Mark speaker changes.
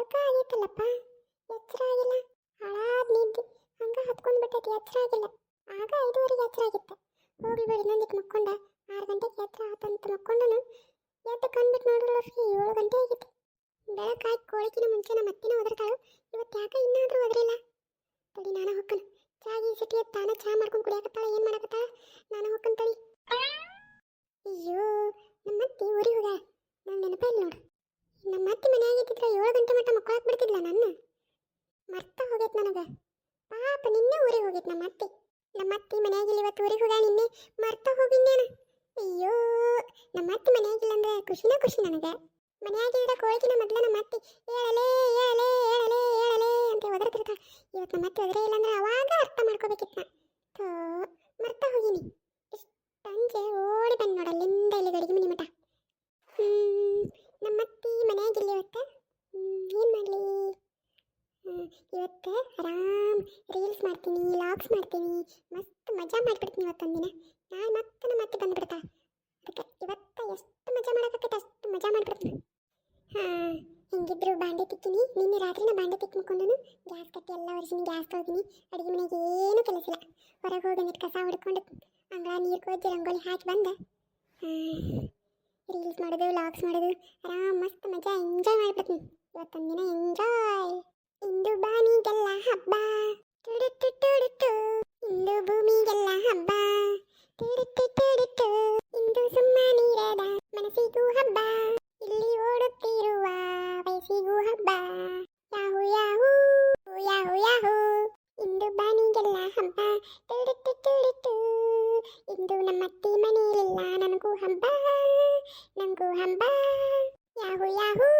Speaker 1: ಬೆಳಕ ಆಗೈತಲ್ಲಪ್ಪ ಎಚ್ಚರ ಆಗಿಲ್ಲ. ಹಾಳಾದ್ ನಿದ್ದೆ. ಹಂಗ ಹತ್ಕೊಂಡ್ ಬಿಟ್ಟೈತಿ ಎಚ್ಚರ ಆಗಿಲ್ಲ. ಆಗ ಐದುವರೆಗೆ ಎಚ್ಚರ ಆಗಿತ್ತು. ಹೋಗ್ಲಿ ಬಿಡಿ ನಂದಿಕ್ ಮಕ್ಕೊಂಡ. ಆರು ಗಂಟೆಗೆ ಎಚ್ಚರ ಆತಂತ ಮಕ್ಕೊಂಡನು. ಎದ್ದು ಕಂಡ್ಬಿಟ್ಟು ನೋಡಿದ್ರೊಳಗೆ ಏಳು ಗಂಟೆ ಆಗಿತ್ತು. ಬೆಳಕಾಗಿ ಕೋಳಿಕಿನ ಮುಂಚೆ ನಮ್ಮ ಅತ್ತಿನ ಒದರ್ತಾಳು. ಇವತ್ತು ಯಾಕೆ ಇನ್ನಾದರೂ ಒದರಿಲ್ಲ? ತಡಿ, ನಾನು ಹೊಕ್ಕನು. ಚಾ ಗೀ ಸಿಟಿ ತಾನ ಚಾ ಮಾಡ್ಕೊಂಡು ಕುಡಿಯಾಕತ್ತಾಳ, ಏನು ಮಾಡಕತ್ತಾಳ? ನಾನು ಹೊಕ್ಕನ್ ತಡಿ. ಅಯ್ಯೋ ನಮ್ಮ ಅತ್ತಿ ಊರಿಗೆ ಹೋಗ ನಂಗೆ ನೆನಪ ಇಲ್ಲ ನೋಡು. ಅತ್ತಿ ಮನೆಯಾಗಿದ್ದಿದ್ರೆ ಏಳು ಗಂಟೆ ಮಟ್ಟ ಮಕ್ಕಳಕ್ಕೆ ಬಿಡ್ತಿದ್ಲ ನನ್ನ. ಮರ್ತ ಹೋಗೈತ್ ನನಗೆ. ಪಾಪ ನಿನ್ನೆ ಊರಿಗೆ ಹೋಗೈತ್ ನಮ್ಮ ಅತ್ತಿ. ನಮ್ಮ ಅತ್ತಿ ಮನೆಯಾಗಿಲ್ಲ, ಇವತ್ತು ಊರಿಗೆ ಹೋಗ ನಿನ್ನೆ. ಮರ್ತ ಹೋಗಿನ್ನೇನ ಅಯ್ಯೋ, ನಮ್ಮ ಅತ್ತಿ ಮನೆಯಾಗಿಲ್ಲ ಅಂದ್ರೆ ಖುಷಿನ ಖುಷಿ ನನಗೆ. ಮನೆಯಾಗಿದ್ರೆ ಕೋಳಿಕಿನ ಮೊದಲ ನಮ್ಮ ಅತ್ತಿ. ಹೇಳಲೇ ಏಳಲೇ ಏಳಲೇ ಹೇಳಲೇ ಅಂತ ಒದರ್ತಿರ್ತಾಳ. ಇವತ್ತು ನಮ್ಮ ಅತ್ತಿ ಒದರೇ ಇಲ್ಲ ಅಂದ್ರೆ ಅವಾಗ ಅರ್ಥ ಮಾಡ್ಕೋಬೇಕಿತ್ತು ಥೋ, ಮರ್ತ ಹೋಗಿನಿ. ಇಷ್ಟಂಜೆ ಓಡಿ ಬಂದು ನೋಡಲ್ಲಿಂದ ಇಲ್ಲಿ ಗಡಿಗೆ ಮನಿ ಮಠ ಹ್ಮ್, ನಮ್ಮ ಅತ್ತಿ ಮನೆಯಾಗಿಲ್ಲ ಇವತ್ತು ಮಾಡಲಿ. ಇವತ್ತು ಆರಾಮ್ ರೀಲ್ಸ್ ಮಾಡ್ತೀನಿ ಲಾಗ್ಸ್ ಮಾಡ್ತೀನಿ. ಮಸ್ತ್ ಮಜಾ ಮಾಡಿಬಿಡ್ತೀನಿ ಇವತ್ತೊಂದಿನ. ನಾನು ಮತ್ತೆ ನಮ್ಮ ಮತ್ತೆ ಬಂದ್ಬಿಡ್ತಾಳೆ ಅದಕ್ಕೆ ಇವತ್ತು ಎಷ್ಟು ಮಜಾ ಮಾಡೋಕತ್ತೆ ಅಷ್ಟು ಮಜಾ ಮಾಡಿಬಿಡ್ತೀನಿ. ಹಾಂ, ಹೆಂಗಿದ್ರು ಬಾಂಡೆ ತಿಕ್ಕಿನಿ. ನಿನ್ನೆ ರಾತ್ರಿನ ಬಾಂಡೆ ತಿಕ್ಕಿ ಮುಕ್ಕೊಂಡನು ಗ್ಯಾಸ್ ಕಟ್ಟಿ ಎಲ್ಲ ಒರೆಸಿನಿ, ಗ್ಯಾಸ್ ತೊಳ್ದಿನಿ. ಅಡುಗೆ ಮನೆಗೆ ಏನೂ ಕೆಲಸ ಇಲ್ಲ. ಹೊರಗೆ ಹೋಗಿ ಒಂದಿಟ್ಟು ಕಸ ಹೊಡ್ಕೊಂಡು ಅಂಗಳ ನೀರು ಕೊಜ್ಜಿ ರಂಗೋಲಿ ಹಾಕಿ ಬಂದೆ. ರೀಲ್ಸ್ ಮಾಡೋದು ಲಾಗ್ಸ್ ಮಾಡೋದು. ಆರಾಮ್ ಮಸ್ತ್ ಮಜಾ ಎಂಜಾಯ್ ಮಾಡ್ಬಿಡ್ತೀನಿ. ಇವತ್ತೊಂದಿನ ಎಂಜಾಯ್ ಇಂದು ಬಾನಿಗೆಲ್ಲ ಹಬ್ಬ. ತುಡುತ್ತು ತುಡುತ್ತು ಇಂದು ಭೂಮಿಗೆಲ್ಲ ಹಬ್ಬ. ತುಡುತ್ತು ತುಡುತ್ತು ಇಂದು ಸುಮ್ಮನಿರದ ಮನಸ್ಸಿಗೂ ಹಬ್ಬ. ಇಲ್ಲಿ ಓಡುತ್ತಿರುವ ವಯಸ್ಸಿಗೂ ಹಬ್ಬ. ಯಾಹು ಯಾಹು ಯಾಹು ಯಾಹು. ಇಂದು ಬಾನಿಗೆಲ್ಲ ಹಬ್ಬ. ತುಡುತ್ತು ತುಡುತ್ತು ಇಂದು ನಮ್ಮತ್ತಿ ಮನೆಯಲ್ಲಿಲ್ಲ ನನಗೂ ಹಬ್ಬ. ನನಗೂ ಹಬ್ಬ. ಯಾಹು ಯಾಹು.